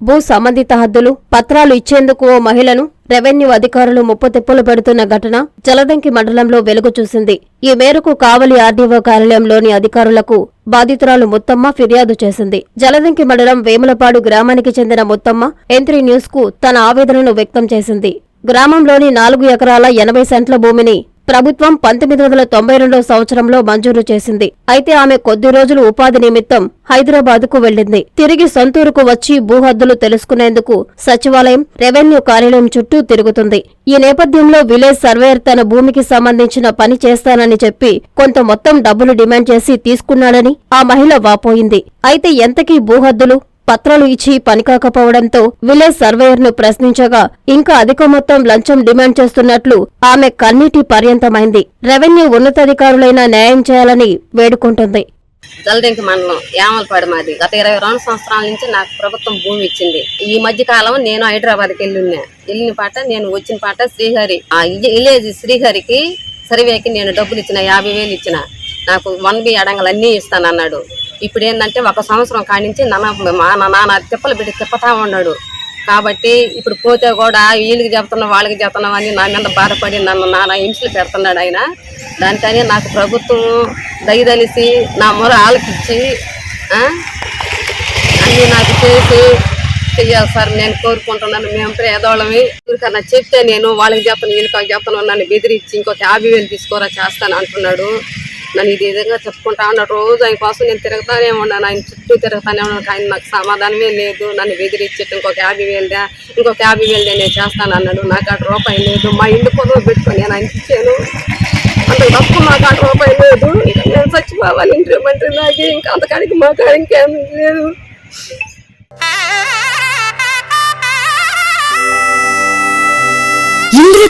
భూ సంబంధిత హద్దులు పత్రాలు ఇచ్చేందుకు ఓ మహిళను రెవెన్యూ అధికారులు ముప్పుతిప్పులు పెడుతున్న ఘటన జలదంకి మండలంలో వెలుగు చూసింది. ఈ మేరకు కావలి ఆర్డీఓ కార్యాలయంలోని అధికారులకు బాధితురాలు ముత్తమ్మ ఫిర్యాదు చేసింది. జలదంకి మండలం వేములపాడు గ్రామానికి చెందిన ముత్తమ్మ ఎంత్రీ న్యూస్కు తన ఆవేదనను వ్యక్తం చేసింది. గ్రామంలోని నాలుగు ఎకరాల ఎనభై సెంట్ల భూమిని ప్రభుత్వం పంతొమ్మిది వందల తొంభై రెండో సంవత్సరంలో మంజూరు చేసింది. అయితే ఆమె కొద్ది రోజులు ఉపాధి నిమిత్తం హైదరాబాద్కు వెళ్ళింది తిరిగి సొంతూరుకు వచ్చి భూహద్దులు తెలుసుకునేందుకు సచివాలయం రెవెన్యూ కార్యాలయం చుట్టూ తిరుగుతుంది. ఈ నేపథ్యంలో విలేజ్ సర్వేయర్ తన భూమికి సంబంధించిన పని చేస్తానని చెప్పి కొంత మొత్తం డబ్బులు డిమాండ్ చేసి తీసుకున్నాడని ఆ మహిళ వాపోయింది. అయితే ఎంతకీ భూహద్దులు? పత్రాలు ఇచ్చి పని కాకపోవడంతో విలేజ్ సర్వేయర్ను ప్రశ్నించగా ఇంకా అధిక మొత్తం లంచం డిమాండ్ చేస్తున్నట్లు ఆమె కన్నీటి పర్యంతమైంది. రెవెన్యూ ఉన్నతాధికారులైన న్యాయం చేయాలని వేడుకుంటుంది. జలదింక మండలం యామలపాడు మాది. గత ఇరవై రెండు సంవత్సరాల నుంచి నాకు ప్రభుత్వం భూమి ఇచ్చింది. ఈ మధ్య కాలం నేను హైదరాబాద్కి వెళ్ళిన్నా. వెళ్ళిన పాట నేను వచ్చిన పాట శ్రీహరి ఆ విలేజ్ శ్రీహరికి సర్వేకి నేను డబ్బులు ఇచ్చిన యాభై వేలు ఇచ్చిన. నాకు వన్ బి అడంగలు అన్నీ ఇస్తానన్నాడు. ఇప్పుడు ఏంటంటే ఒక సంవత్సరం కానించి నాన్న మా నాన్న తిప్పలు పెట్టి తిప్పతా ఉన్నాడు. కాబట్టి ఇప్పుడు పోతే కూడా వీళ్ళకి చెప్తున్నాం వాళ్ళకి చెప్తున్నాం అని నా మీద బాధపడి నన్ను నాన్న హింసలు పెడుతున్నాడు ఆయన. దానికని నాకు ప్రభుత్వం దయదలిసి నా మొర ఆలకిచ్చి అన్నీ నాకు చేసి చెయ్యాలి సార్ నేను కోరుకుంటున్నాను. మేము పేదవాళ్ళమి ఎవరికన్నా చెప్తే నేను వాళ్ళకి చెప్తాను వీళ్ళకి చెప్తాను నన్ను బెదిరించి ఇంకొక యాభై వేలు తీసుకోరా చేస్తాను అంటున్నాడు. నన్ను ఇది విధంగా చెప్పుకుంటా ఉన్నాడు రోజు ఆయన కోసం నేను తిరుగుతానే ఉన్నాను. ఆయన చుట్టూ తిరుగుతానే ఉన్నాను. ఆయన నాకు సమాధానమే లేదు. నన్ను బెదిరించేట్టు ఇంకొక యాభై వేలుదా ఇంకొక యాభై వేలుదా నేను చేస్తాను అన్నాడు. నాకు అటు రూపాయి లేదు. మా ఇంటి పొలం పెట్టుకొని నేను ఆయన ఇచ్చాను. అంత తప్పు మాకు అటు రూపాయి లేదు. ఇంకా నేను చచ్చిపోవాలి. ఇంటి నాకు ఇంకా అంతకాడికి మాకు ఇంకేం లేదు.